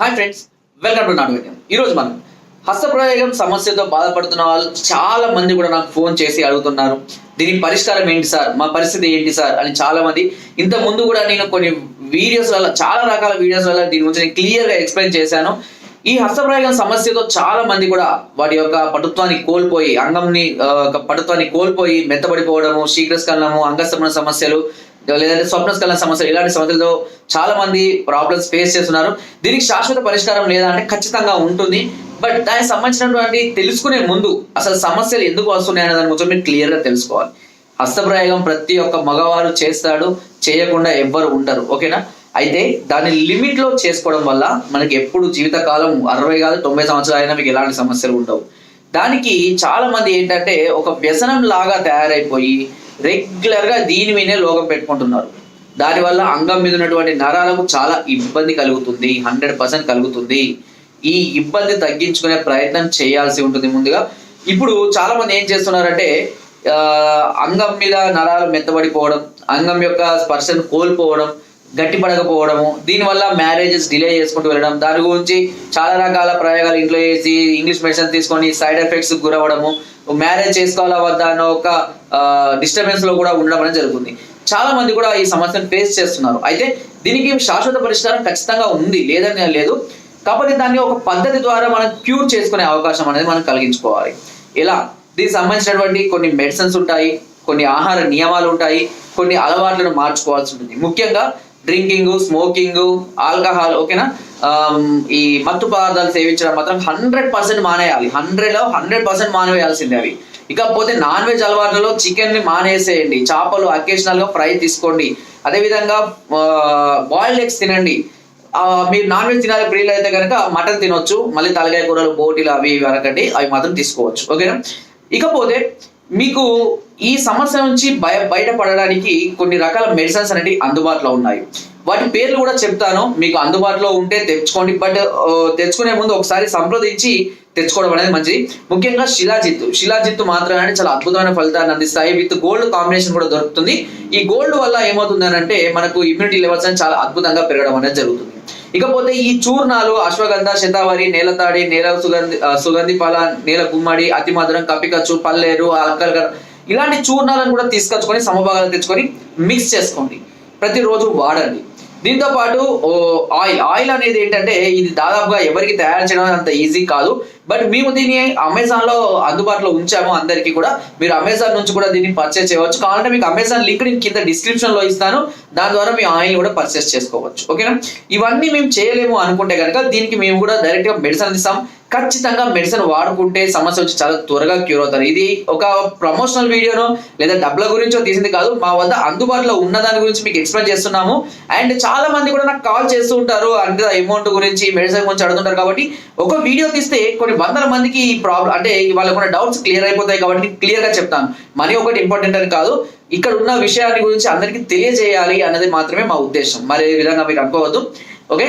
Hi friends welcome to నాటు ఈరోజు మనం హస్తప్రయోగం సమస్యతో బాధపడుతున్న వాళ్ళు చాలా మంది కూడా నాకు ఫోన్ చేసి అడుగుతున్నారు. దీని పరిష్కారం ఏంటి సార్? మా పరిస్థితి ఏంటి సార్? అని చాలా మంది. ఇంత ముందు కూడా నేను కొన్ని వీడియోస్ వల్ల చాలా రకాల వీడియోస్ వల్ల దీని గురించి నేను క్లియర్గా ఎక్స్ప్లెయిన్ చేశాను. ఈ హస్తప్రయోగం సమస్యతో చాలా మంది కూడా వాటి యొక్క పటుత్వాన్ని కోల్పోయి అంగంని ఒక పటుత్వాన్ని కోల్పోయి మెత్తబడిపోవడము శీఘ్రస్కలనము అంగస్తమన సమస్యలు లేదంటే స్వప్నస్కలన సమస్యలు ఇలాంటి సమస్యలతో చాలా మంది ప్రాబ్లమ్స్ ఫేస్ చేస్తున్నారు. దీనికి శాశ్వత పరిష్కారం లేదా అంటే ఖచ్చితంగా ఉంటుంది. బట్ దానికి సంబంధించినటువంటి తెలుసుకునే ముందు అసలు సమస్యలు ఎందుకు వస్తున్నాయి అనే దాని గురించి మీరు క్లియర్గా తెలుసుకోవాలి. హస్తప్రయోగం ప్రతి ఒక్క మగవారు చేస్తాడు చేయకుండా ఎవ్వరు ఉండరు. ఓకేనా? అయితే దాన్ని లిమిట్లో చేసుకోవడం వల్ల మనకి ఎప్పుడు జీవితకాలం అరవై కాదు తొంభై సంవత్సరాలు అయినా మీకు ఎలాంటి సమస్యలు ఉండవు. దానికి చాలా మంది ఏంటంటే ఒక వ్యసనం లాగా తయారైపోయి రెగ్యులర్గా దీని మీదే లోకం పెట్టుకుంటున్నారు. దానివల్ల అంగం మీద ఉన్నటువంటి నరాలకు చాలా ఇబ్బంది కలుగుతుంది హండ్రెడ్ పర్సెంట్ కలుగుతుంది. ఈ ఇబ్బంది తగ్గించుకునే ప్రయత్నం చేయాల్సి ఉంటుంది ముందుగా. ఇప్పుడు చాలా మంది ఏం చేస్తున్నారంటే అంగం మీద నరాలు మెత్తబడిపోవడం అంగం యొక్క స్పర్శను కోల్పోవడం గట్టిపడకపోవడము దీనివల్ల మ్యారేజెస్ డిలే చేసుకుంటూ వెళ్ళడం దాని గురించి చాలా రకాల ప్రయోగాలు ఇంట్లో చేసి ఇంగ్లీష్ మెడిసిన్ తీసుకొని సైడ్ ఎఫెక్ట్స్ గురవడము మ్యారేజ్ చేసుకోవాలా వద్దా అన్న ఒక డిస్టర్బెన్స్లో కూడా ఉండడం అనేది జరుగుతుంది. చాలా మంది కూడా ఈ సమస్యను ఫేస్ చేస్తున్నారు. అయితే దీనికి శాశ్వత పరిష్కారం ఖచ్చితంగా ఉంది లేదని లేదు. కాకపోతే దాన్ని ఒక పద్ధతి ద్వారా మనం క్యూర్ చేసుకునే అవకాశం అనేది మనం కలిగించుకోవాలి. ఎలా? దీనికి సంబంధించినటువంటి కొన్ని మెడిసిన్స్ ఉంటాయి కొన్ని ఆహార నియమాలు ఉంటాయి కొన్ని అలవాట్లను మార్చుకోవాల్సి ఉంటుంది. ముఖ్యంగా డ్రింకింగ్ స్మోకింగ్ ఆల్కహాల్ ఓకేనా ఈ మత్తు పదార్థాలు సేవించడం మాత్రం హండ్రెడ్ పర్సెంట్ మానేయాలి. హండ్రెడ్లో హండ్రెడ్ పర్సెంట్ మానేయాల్సిందే అవి. ఇకపోతే నాన్ వెజ్ అలవాట్లలో చికెన్ని మానేసేయండి. చేపలు అకేషనల్గా ఫ్రై తీసుకోండి. అదేవిధంగా బాయిల్డ్ ఎగ్స్ తినండి. మీరు నాన్ వెజ్ తినాలి ప్రియులు అయితే కనుక మటన్ తినొచ్చు. మళ్ళీ తలకాయ కూరలు బోటీలు అవి ఇవి అనకండి. అవి మాత్రం తీసుకోవచ్చు. ఓకేనా? ఇకపోతే మీకు ఈ సమస్య నుంచి బయ బయటపడడానికి కొన్ని రకాల మెడిసిన్స్ అనేవి అందుబాటులో ఉన్నాయి. వాటి పేర్లు కూడా చెప్తాను. మీకు అందుబాటులో ఉంటే తెచ్చుకోండి. బట్ తెచ్చుకునే ముందు ఒకసారి సంప్రదించి తెచ్చుకోవడం అనేది మంచిది. ముఖ్యంగా శిలాజిత్తు శిలాజిత్తు మాత్రమే చాలా అద్భుతమైన ఫలితాన్ని అందిస్తాయి. విత్ గోల్డ్ కాంబినేషన్ కూడా దొరుకుతుంది. ఈ గోల్డ్ వల్ల ఏమవుతుంది అని అంటే మనకు ఇమ్యూనిటీ లెవెల్స్ అని చాలా అద్భుతంగా పెరగడం అనేది జరుగుతుంది. ఇకపోతే ఈ చూర్ణాలు అశ్వగంధ శతావరి నేలతాడి నేల సుగంధి సుగంధి పాల నేల గుమ్మడి అతిమధురం కపికచ్చు పల్లేరు అల్కల్గర్ ఇలాంటి చూర్ణాలను కూడా తీసుకొచ్చుకొని సమభాగాలు తెచ్చుకొని మిక్స్ చేసుకోండి. ప్రతిరోజు వాడండి. దీంతో పాటు ఓ, ఆయిల్. ఆయిల్ అనేది ఏంటంటే ఇది దాదాపుగా ఎవరికి తయారు చేయడం అంత ఈజీ కాదు. బట్ మేము దీన్ని అమెజాన్లో అందుబాటులో ఉంచాము అందరికి కూడా. మీరు అమెజాన్ నుంచి కూడా దీన్ని పర్చేస్ చేయవచ్చు. కావాలంటే మీకు అమెజాన్ లింక్ నేను కింద డిస్క్రిప్షన్లో ఇస్తాను. దాని ద్వారా మీ ఆయిల్ కూడా పర్చేస్ చేసుకోవచ్చు. ఓకేనా? ఇవన్నీ మేము చేయలేము అనుకుంటే కనుక దీనికి మేము కూడా డైరెక్ట్గా మెడిసిన్ ఇస్తాం ఖచ్చితంగా మెడిసిన్ వాడుకుంటే సమస్య వచ్చి చాలా త్వరగా క్యూర్ అవుతారు. ఇది ఒక ప్రమోషనల్ వీడియోను లేదా డబ్బుల గురించో తీసింది కాదు మా వద్ద అందుబాటులో ఉన్న దాని గురించి మీకు ఎక్స్ప్లెయిన్ చేస్తున్నాము. అండ్ చాలా మంది కూడా నాకు కాల్ చేస్తూ ఉంటారు అంటే అమౌంట్ గురించి మెడిసిన్ గురించి అడుగుతుంటారు కాబట్టి ఒక వీడియో తీస్తే కొన్ని వందల మందికి ఈ ప్రాబ్లం అంటే వాళ్ళకు డౌట్స్ క్లియర్ అయిపోతాయి కాబట్టి క్లియర్గా చెప్తాను. మనీ ఒకటి ఇంపార్టెంట్ అని కాదు ఇక్కడ ఉన్న విషయాన్ని గురించి అందరికీ తెలియజేయాలి అన్నది మాత్రమే మా ఉద్దేశం. మరి విధంగా మీరు అనుకోవద్దు. ఓకే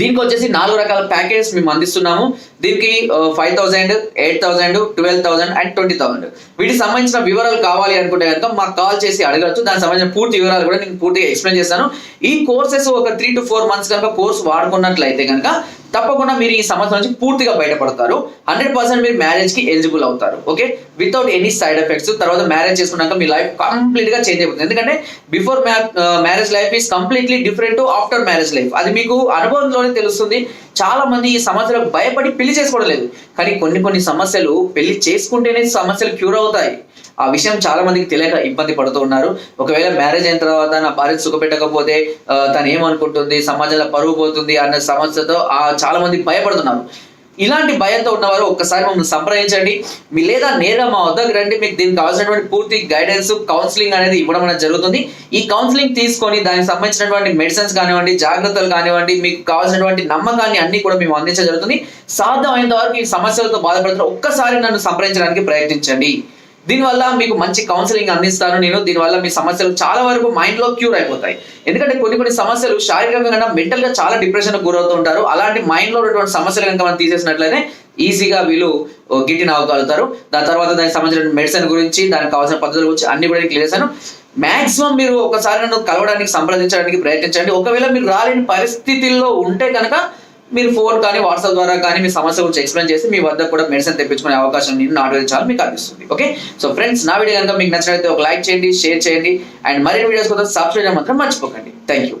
దీనికి వచ్చేసి నాలుగు రకాల ప్యాకేజ్ మేము అందిస్తున్నాము. దీనికి five thousand eight thousand twelve thousand and twenty thousand వీటికి సంబంధించిన వివరాలు కావాలి అనుకుంటే కనుక మాకు కాల్ చేసి అడగచ్చు. దానికి సంబంధించిన పూర్తి వివరాలు కూడా నేను పూర్తిగా ఎక్స్ప్లెయిన్ చేస్తాను. ఈ కోర్సెస్ ఒక త్రీ టు ఫోర్ మంత్స్ కనుక కోర్స్ వాడుకున్నట్లయితే కనుక తప్పకుండా మీరు ఈ సంవత్సరం నుంచి పూర్తిగా బయటపడతారు. హండ్రెడ్ పర్సెంట్ మీరు మ్యారేజ్కి ఎలిజిబుల్ అవుతారు. Okay without any side effects తర్వాత మ్యారేజ్ చేసుకున్నాక మీ లైఫ్ కంప్లీట్గా చేంజ్ అయిపోతుంది. ఎందుకంటే before marriage life is completely different after marriage life అది మీకు అనుభవం చూడడంలోనే తెలుస్తుంది చాలా మంది ఈ సమస్యలకు భయపడి పెళ్ళి చేసుకోవడం లేదు. కానీ కొన్ని కొన్ని సమస్యలు పెళ్ళి చేసుకుంటేనే సమస్యలు క్యూర్ అవుతాయి. ఆ విషయం చాలా మందికి తెలియక ఇబ్బంది పడుతూ ఉన్నారు. ఒకవేళ మ్యారేజ్ అయిన తర్వాత నా భార్య సుఖపెట్టకపోతే తను ఏమనుకుంటుంది? సమాజంలో పరువు పోతుంది అన్న సమస్యతో ఆ చాలా మంది భయపడుతున్నారు. ఇలాంటి భయంతో ఉన్నవారు ఒక్కసారి మమ్మల్ని సంప్రదించండి. మీ లేదా నేరుగా మా వద్దకు రండి. మీకు దీనికి కావాల్సినటువంటి పూర్తి గైడెన్స్ కౌన్సిలింగ్ అనేది ఇవ్వడం అనేది జరుగుతుంది. ఈ కౌన్సిలింగ్ తీసుకొని దానికి సంబంధించినటువంటి మెడిసిన్స్ కానివ్వండి జాగ్రత్తలు కానివ్వండి మీకు కావాల్సినటువంటి నమ్మకాన్ని అన్ని కూడా మేము అందించడం జరుగుతుంది. సాధ్యమైనంత వరకు ఈ సమస్యలతో బాధపడుతున్న ఒక్కసారి నన్ను సంప్రదించడానికి ప్రయత్నించండి. దీనివల్ల మీకు మంచి కౌన్సిలింగ్ అందిస్తాను నేను. దీనివల్ల మీ సమస్యలు చాలా వరకు మైండ్లో క్యూర్ అయిపోతాయి. ఎందుకంటే కొన్ని కొన్ని సమస్యలు శారీరకంగా కన్నా మెంటల్గా చాలా డిప్రెషన్ గురవుతూ ఉంటారు. అలాంటి మైండ్లో ఉన్నటువంటి సమస్యలు కనుక మనం తీసేసినట్లయితే ఈజీగా వీళ్ళు గిట్టిన అవ్వగలుగుతారు దాని తర్వాత దానికి సంబంధించిన మెడిసిన్ గురించి దానికి కావాల్సిన పద్ధతుల గురించి అన్ని కూడా క్లియర్ చేశాను. మాక్సిమం మీరు ఒకసారి నన్ను కలవడానికి సంప్రదించడానికి ప్రయత్నించండి. ఒకవేళ మీరు రాలేని పరిస్థితుల్లో ఉంటే కనుక మీరు ఫోన్ కానీ వాట్సాప్ ద్వారా కానీ మీ సమస్య గురించి ఎక్స్ప్లెయిన్ చేసి మీ వద్ద కూడా మెడిసిన్ తెప్పించుకునే అవకాశం నేను నాటు మీకు అందిస్తుంది. ఓకే సో ఫ్రెండ్స్ నా వీడియో కనుక మీకు నచ్చినట్లయితే ఒక లైక్ చేయండి షేర్ చేయండి అండ్ మరిన్ని వీడియోస్ కోసం సబ్స్క్రైబ్ మాత్రం మర్చిపోకండి. Thank you